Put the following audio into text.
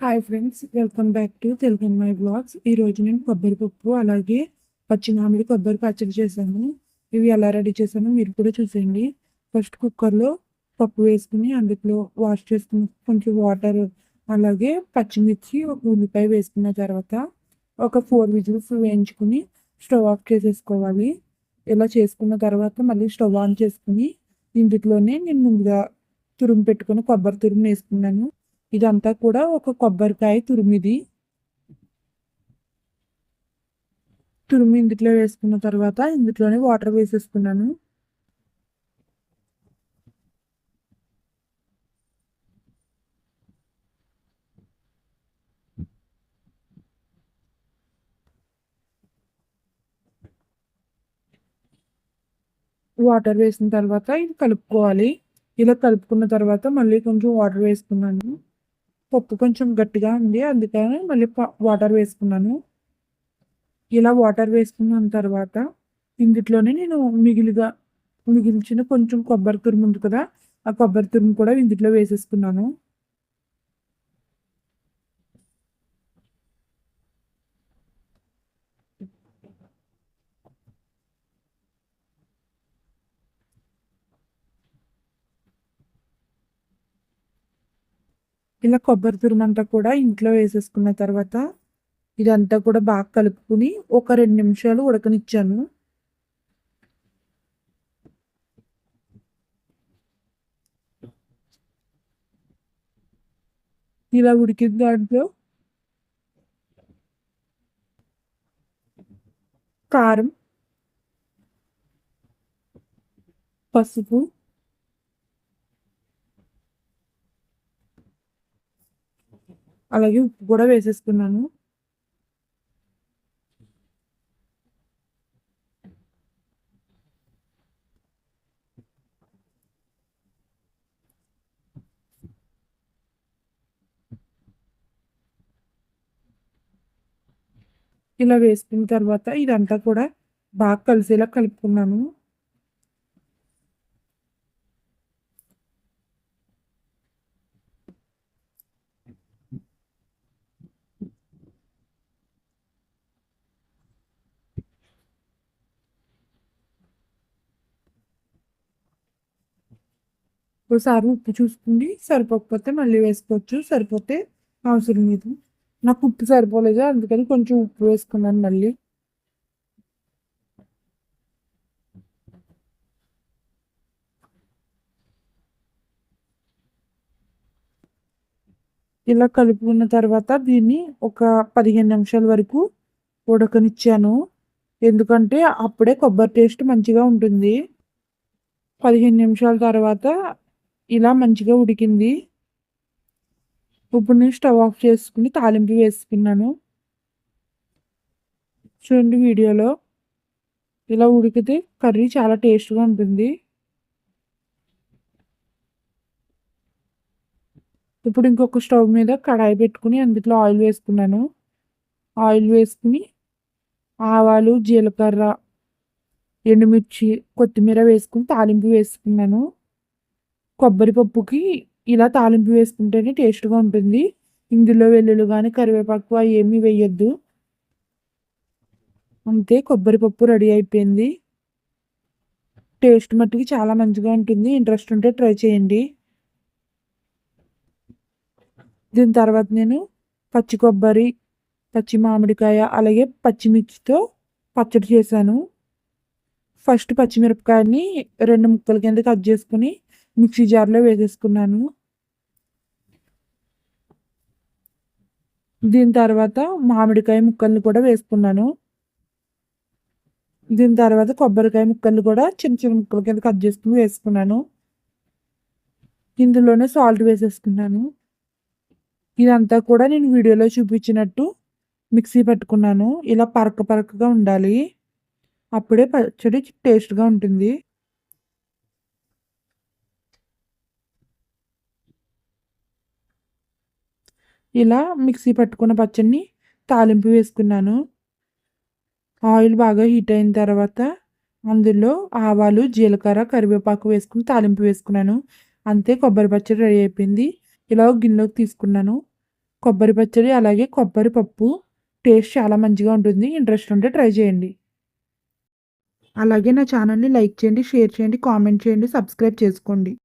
Hi friends welcome back to Telugu my blogs ఈరోజు నేను కొబ్బరి పప్పు అలాగే పచ్చి మామిడి కొబ్బరి పచ్చడి చేశాను. ఇవి ఎలా రెడీ చేశానో మీరు కూడా చూసేయండి. ఫస్ట్ కుక్కర్లో పప్పు వేసుకుని అందులో వాష్ చేసుకుని కొంచెం వాటర్ అలాగే పచ్చిమిర్చి ఒక ఉల్లిపాయ వేసుకున్న తర్వాత ఒక ఫోర్ విజిల్స్ వేయించుకుని స్టవ్ ఆఫ్ చేసేసుకోవాలి. ఇలా చేసుకున్న తర్వాత మళ్ళీ స్టవ్ ఆన్ చేసుకుని ఇంటిలోనే నేను ముందుగా తురుము పెట్టుకుని కొబ్బరి తురుము వేసుకున్నాను. ఇదంతా కూడా ఒక కొబ్బరికాయ తురిమిది. తురిమి ఇందులో వేసుకున్న తర్వాత ఇందులోనే వాటర్ వేసేసుకున్నాను. వాటర్ వేసిన తర్వాత ఇది కలుపుకోవాలి. ఇలా కలుపుకున్న తర్వాత మళ్ళీ కొంచెం వాటర్ వేసుకున్నాను. పప్పు కొంచెం గట్టిగా ఉంది అందుకని మళ్ళీ వాటర్ వేసుకున్నాను. ఇలా వాటర్ వేసుకున్న తర్వాత ఇందులోనే నేను మిగిలిగా మిగిల్చిన కొంచెం కొబ్బరి తురుము ఉంది కదా ఆ కొబ్బరి తురుము కూడా ఇందులో వేసేసుకున్నాను. ఇలా కొబ్బరి తురుమంతా కూడా ఇంట్లో వేసేసుకున్న తర్వాత ఇదంతా కూడా బాగా కలుపుకుని ఒక రెండు నిమిషాలు ఉడకనిచ్చాను. ఇలా ఉడికిన దాంట్లో కారం పసుపు అలాగే ఉప్పు కూడా వేసేసుకున్నాను. ఇలా వేసుకున్న తర్వాత ఇదంతా కూడా బాగా కలిసేలా కలుపుకున్నాను. ఒకసారి ఉప్పు చూసుకుని సరిపోకపోతే మళ్ళీ వేసుకోవచ్చు సరిపోతే అవసరం లేదు. నాకు ఉప్పు సరిపోలేదు? అందుకని కొంచెం ఉప్పు వేసుకున్నాను మళ్ళీ. ఇలా కలుపుకున్న తర్వాత దీన్ని ఒక పదిహేను నిమిషాల వరకు ఉడకనిచ్చాను. ఎందుకంటే అప్పుడే కొబ్బరి టేస్ట్ మంచిగా ఉంటుంది. పదిహేను నిమిషాల తర్వాత ఇలా మంచిగా ఉడికింది. ఇప్పుడు నేను స్టవ్ ఆఫ్ చేసుకుని తాలింపు వేసుకున్నాను. చూడండి వీడియోలో. ఇలా ఉడికితే కర్రీ చాలా టేస్ట్గా ఉంటుంది. ఇప్పుడు ఇంకొక స్టవ్ మీద కడాయి పెట్టుకుని అందులో ఆయిల్ వేసుకున్నాను. ఆయిల్ వేసుకుని ఆవాలు జీలకర్ర ఎండుమిర్చి కొత్తిమీర వేసుకుని తాలింపు వేసుకున్నాను. కొబ్బరి పప్పుకి ఇలా తాలింపు వేసుకుంటేనే టేస్ట్గా ఉంటుంది. ఇందులో వెల్లుల్లి కానీ కరివేపాకు అవి ఏమీ వేయొద్దు. అంతే కొబ్బరి పప్పు రెడీ అయిపోయింది. టేస్ట్ మట్టుకి చాలా మంచిగా ఉంటుంది. ఇంట్రెస్ట్ ఉంటే ట్రై చేయండి. దీని తర్వాత నేను పచ్చి కొబ్బరి పచ్చి మామిడికాయ అలాగే పచ్చిమిర్చితో పచ్చడి చేశాను. ఫస్ట్ పచ్చిమిరపకాయని రెండు ముక్కల కింద కట్ చేసుకుని మిక్సీ జార్లో వేసేసుకున్నాను. దీని తర్వాత మామిడికాయ ముక్కల్ని కూడా వేసుకున్నాను. దీని తర్వాత కొబ్బరికాయ ముక్కలు కూడా చిన్న చిన్న ముక్కల కింద కట్ చేసుకుని వేసుకున్నాను. ఇందులోనే సాల్ట్ వేసేసుకున్నాను. ఇదంతా కూడా నేను వీడియోలో చూపించినట్టు మిక్సీ పెట్టుకున్నాను. ఇలా పరక పరకగా ఉండాలి. అప్పుడే పచ్చడి టేస్ట్గా ఉంటుంది. ఇలా మిక్సీ పట్టుకున్న పచ్చడిని తాలింపు వేసుకున్నాను. ఆయిల్ బాగా హీట్ అయిన తర్వాత అందులో ఆవాలు జీలకర్ర కరివేపాకు వేసుకుని తాలింపు వేసుకున్నాను. అంతే కొబ్బరి పచ్చడి రెడీ అయిపోయింది. ఇలా గిన్నెలోకి తీసుకున్నాను. కొబ్బరి పచ్చడి అలాగే కొబ్బరి పప్పు టేస్ట్ చాలా మంచిగా ఉంటుంది. ఇంట్రెస్ట్ ఉంటే ట్రై చేయండి. అలాగే నా ఛానల్ని లైక్ చేయండి షేర్ చేయండి కామెంట్ చేయండి సబ్స్క్రైబ్ చేసుకోండి.